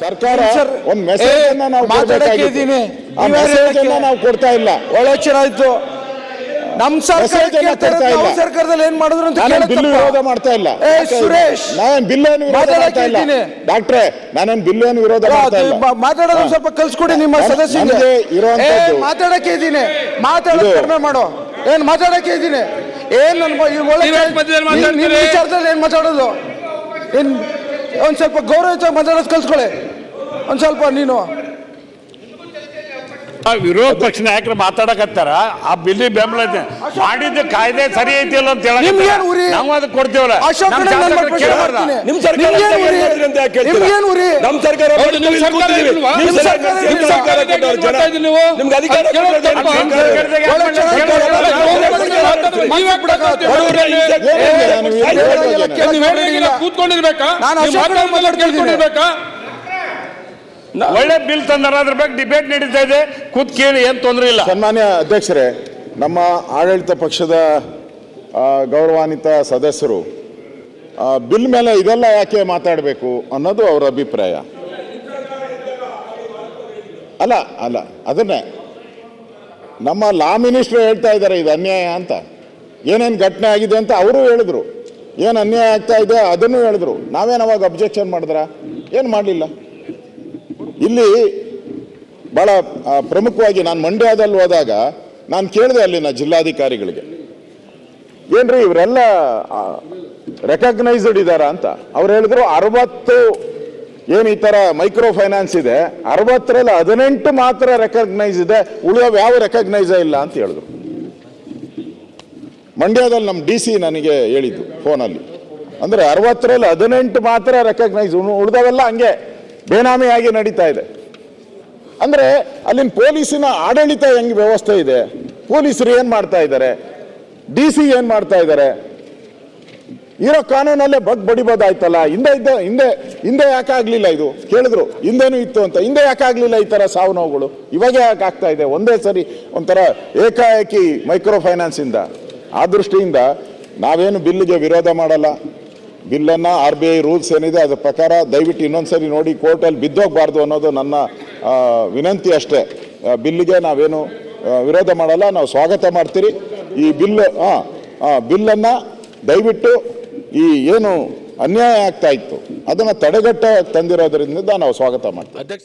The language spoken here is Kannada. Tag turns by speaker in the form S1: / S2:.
S1: ಸರ್ಕಾರ
S2: ಸರ್,
S1: ಒಂದ್ ಮೆಸೇಜ್ ಅನ್ನ ನಾವು
S2: ಮಾತಾಡಕ್ಕೆ
S1: ಕೊಡ್ಬೇಕಾಗಿತ್ತು.
S2: ಇದ್ದೀನಿ.
S1: ಆ ಮೆಸೇಜ್ ಅನ್ನ ನಾವು ಕೊಡ್ತಾ ಇಲ್ಲ.
S2: ಒಳ್ಳೆ ಎಚ್ಚರ ಆಯ್ತು. ನಮ್ ಸರ್ಕಾರ ಸರ್ಕಾರದಲ್ಲಿ ಏನ್ ಮಾಡಿದ್ರು ಅಂತ
S1: ನಾನು ಬಿಲ್? ವಿರೋಧ ಮಾಡ್ತಾ ಇಲ್ಲ.
S2: ಏ ಸುರೇಶ್
S1: ನಾನ್ ಬಿಲ್ ಏನು ವಿರೋಧ ಮಾಡ್ತಾ ಇಲ್ಲ. ಡಾಕ್ಟ್ರೆ ನಾನೇನ್ ಬಿಲ್ ಏನು ವಿರೋಧ ಮಾಡ್ತಾ ಇಲ್ಲ.
S2: ಮಾತಾಡೋದು ಸ್ವಲ್ಪ ಕಲ್ಸ್ಕೊಡಿ ನಿಮ್ಮ
S1: ಸದಸ್ಯರು
S2: ಸದಸ್ಯರಿಗೆ.
S1: ನನಗೆ ಇರುವಂತದ್ದು-
S2: ಮಾತಾಡಕ್ಕೆ ಇದ್ದೀನಿ ಮಾತಾಡೋದು ಕಡಿಮೆ ಮಾಡೋ. ಏನ್ ಮಾತಾಡಕ್ಕೆ ಇದ್ದೀನಿ ಏನ್ ನನ್ ಬ- ಈ ಒಳ್ಳೆ? ವಿಚಾರದಲ್ಲಿ ಏನ್ ಮಾತಾಡೋದು? ಏನ್ ಒಂದ್ ಸ್ವಲ್ಪ ಗೌರವ ಮಾತಾಡೋದು ಕಲ್ಸ್ಕೊಳ್ಳಿ ಒಂದ್ ಸ್ವಲ್ಪ ನೀನು
S3: ಆ ವಿರೋಧ ಪಕ್ಷ ನಾಯಕರು ಮಾತಾಡಕತ್ತಾರ ಆ ಬಿಲ್ಲಿ ಬೆಂಬಲ ಐತೆ. ಮಾಡಿದ್ದ ಕಾಯ್ದೆ ಸರಿ ಐತಿಲ್ಲ ಅಂತ
S2: ನಿಮ್ಗೇನ್
S3: ಹೇಳಕತ್ತಾರ.
S2: ಉರಿ?
S3: ನಾವು ಅದಕ್ಕೆ ಕೊಡ್ತೀವಲ್ಲ
S2: ಅಶೋಕ್
S3: ನಮ್ಮ
S2: ಕಡೆ ನನ್ನ
S3: ಶಾಸಕರು
S2: ಪ್ರಶ್ನೆ
S3: ಕೇಳಬಾರ್ದಾ?
S2: ಮಾಡ್ತೀನಿ.
S4: ನಿಮ್ ಸರ್ಕಾರ
S2: ನಿಮ್ಗೇನ್
S4: ಏನ್
S2: ಉರಿ?
S4: ಮಾಡಿದ್ರಿ ಅಂತ ಯಾಕೆ ಕೇಳ್ತೀರಾ?
S2: ನಿಮ್ಗೇನ್ ಉರಿ?
S4: ನಮ್ ಸರ್ಕಾರ
S3: ಹೌದು, ನಿಮ್ ಸರ್ಕಾರ
S4: ಕೂತಿದ್ದೀವಿ.
S3: ಇಲ್ವಾ?
S4: ನಿಮ್
S2: ನಿಮ್
S4: ಸರ್ಕಾರ
S2: ಸರ್ಕಾರ
S4: ನಿಮ್ ಸರ್ಕಾರ ಕೊಟ್ಟವ್ರು ಜನ.
S3: ಮಾಡ್ತಾ ಇದ್ದೀವಿ ನೀವು?
S4: ನಿಮ್ಗೆ ಅಧಿಕಾರ
S3: ಅದ್ ಕೇಳೋದು
S4: ಕೊಟ್ಟವ್ರು
S3: ತಪ್ಪಾ?
S4: ನಿಮ್ ಸರ್ಕಾರ.
S3: ಯಾಕ್
S2: ಒಳ್ಳೆ
S3: ಮಾಡ್ತಾರೆ?
S2: ಚೆನ್ನಾಗಿ
S3: ಕೇಳೋದು ಕೂತ್ಕೊಂಡಿರ್ಬೇಕಾ? ಕೇಳ್ಕೊಂಡಿರ್ಬೇಕಾ? ಒಳ್ಳೆ ಬಿಲ್ ತಂದಾರ ಅದ್ರ ಬಗ್ಗೆ ಡಿಬೇಟ್ ನಡೀತಾ ಇದೆ. ಕೂತ್ ಕೇಳಿ ಏನ್ ತೊಂದರೆ ಇಲ್ಲ.
S1: ಸನ್ಮಾನ್ಯ ಅಧ್ಯಕ್ಷರೇ ನಮ್ಮ ಆಡಳಿತ ಪಕ್ಷದ ಗೌರವಾನ್ವಿತ ಸದಸ್ಯರು ಆ, ಬಿಲ್ ಮೇಲೆ ಇದೆಲ್ಲ ಯಾಕೆ ಮಾತಾಡಬೇಕು ಅನ್ನೋದು ಅವರ ಅಭಿಪ್ರಾಯ. ಅಲ್ಲ ಅಲ್ಲ ಅದನ್ನೇ. ನಮ್ಮ ಲಾ ಮಿನಿಸ್ಟ್ರು ಹೇಳ್ತಾ ಇದ್ದಾರೆ ಇದು ಅನ್ಯಾಯ ಅಂತ. ಏನೇನು ಘಟನೆ ಆಗಿದೆ ಅಂತ ಅವರು ಹೇಳಿದ್ರು. ಏನು ಅನ್ಯಾಯ ಆಗ್ತಾ ಇದೆ ಅದನ್ನು ಹೇಳಿದ್ರು. ನಾವೇನು ಅವಾಗ ಅಬ್ಜೆಕ್ಷನ್ ಮಾಡಿದ್ರ? ಏನು ಮಾಡಲಿಲ್ಲ? ಇಲ್ಲಿ ಭಾಳ ಪ್ರಮುಖವಾಗಿ ನಾನು ಮಂಡ್ಯದಲ್ಲಿ ಹೋದಾಗ ನಾನು ಕೇಳಿದೆ ಅಲ್ಲಿನ ಜಿಲ್ಲಾಧಿಕಾರಿಗಳಿಗೆ. ಏನ್ರಿ ಇವರೆಲ್ಲ ರೆಕಗ್ನೈಸ್ಡ್ ಇದ್ದಾರ ಅಂತ. ಅವ್ರು ಹೇಳಿದ್ರು ಅರವತ್ತು, ಏನು ಈ ಥರ ಮೈಕ್ರೋ ಫೈನಾನ್ಸ್ ಇದೆ, ಅರವತ್ತರಲ್ಲಿ ಹದಿನೆಂಟು ಮಾತ್ರ ರೆಕಗ್ನೈಸ್ ಇದೆ ಉಳಿಯೋ ಯಾವ ರೆಕಗ್ನೈಸ್ ಇಲ್ಲ ಅಂತ ಹೇಳಿದ್ರು. ಮಂಡ್ಯದಲ್ಲಿ ನಮ್ಮ ಡಿ ಸಿ ನನಗೆ ಹೇಳಿದ್ದು ಫೋನಲ್ಲಿ. ಅಂದರೆ ಅರವತ್ತರಲ್ಲಿ ಹದಿನೆಂಟು ಮಾತ್ರ ರೆಕಗ್ನೈಸ್ ಉಳಿದವೆಲ್ಲ ಹಂಗೆ ಬೇನಾಮಿಯಾಗಿ ನಡೀತಾ ಇದೆ. ಅಂದರೆ ಅಲ್ಲಿನ ಪೊಲೀಸಿನ ಆಡಳಿತ ಹೆಂಗೆ ವ್ಯವಸ್ಥೆ ಇದೆ? ಪೊಲೀಸರು ಏನು ಮಾಡ್ತಾ ಇದ್ದಾರೆ ಡಿ ಸಿ ಏನು ಮಾಡ್ತಾ ಇದ್ದಾರೆ ಇರೋ ಕಾನೂನಲ್ಲೇ ಬಗ್ ಬಡಿಬೋದಾಯ್ತಲ್ಲ? ಹಿಂದೆ ಇದ್ದ ಹಿಂದೆ ಹಿಂದೆ ಯಾಕೆ ಆಗಲಿಲ್ಲ ಇದು? ಕೇಳಿದ್ರು. ಹಿಂದೇನು ಇತ್ತು ಅಂತ. ಹಿಂದೆ ಯಾಕೆ ಆಗ್ಲಿಲ್ಲ ಈ ಥರ ಸಾವು ನೋವುಗಳು? ಇವಾಗ ಯಾಕೆ ಆಗ್ತಾ ಇದೆ? ಒಂದೇ ಸರಿ ಒಂಥರ ಏಕಾಏಕಿ ಮೈಕ್ರೋ ಫೈನಾನ್ಸ್ ಇಂದ. ಆ ದೃಷ್ಟಿಯಿಂದ ನಾವೇನು ಬಿಲ್ಗೆ ವಿರೋಧ ಮಾಡಲ್ಲ. ಬಿಲ್ಲನ್ನು ಆರ್ ಬಿ ಐ ರೂಲ್ಸ್ ಏನಿದೆ ಅದರ ಪ್ರಕಾರ ದಯವಿಟ್ಟು ಇನ್ನೊಂದು ಸರಿ ನೋಡಿ ಕೋರ್ಟಲ್ಲಿ ಬಿದ್ದೋಗ್ಬಾರ್ದು ಅನ್ನೋದು ನನ್ನ ವಿನಂತಿ ಅಷ್ಟೇ. ಬಿಲ್ಲಿಗೆ ನಾವೇನು ವಿರೋಧ ಮಾಡಲ್ಲ, ನಾವು ಸ್ವಾಗತ ಮಾಡ್ತೀರಿ. ಈ ಬಿಲ್ಲು ಹಾಂ ಬಿಲ್ಲನ್ನು ದಯವಿಟ್ಟು ಈ ಏನು ಅನ್ಯಾಯ ಆಗ್ತಾ ಇತ್ತು, ಅದನ್ನು ತಡೆಗಟ್ಟ ತಂದಿರೋದ್ರಿಂದ ನಾವು ಸ್ವಾಗತ ಮಾಡ್ತೀವಿ.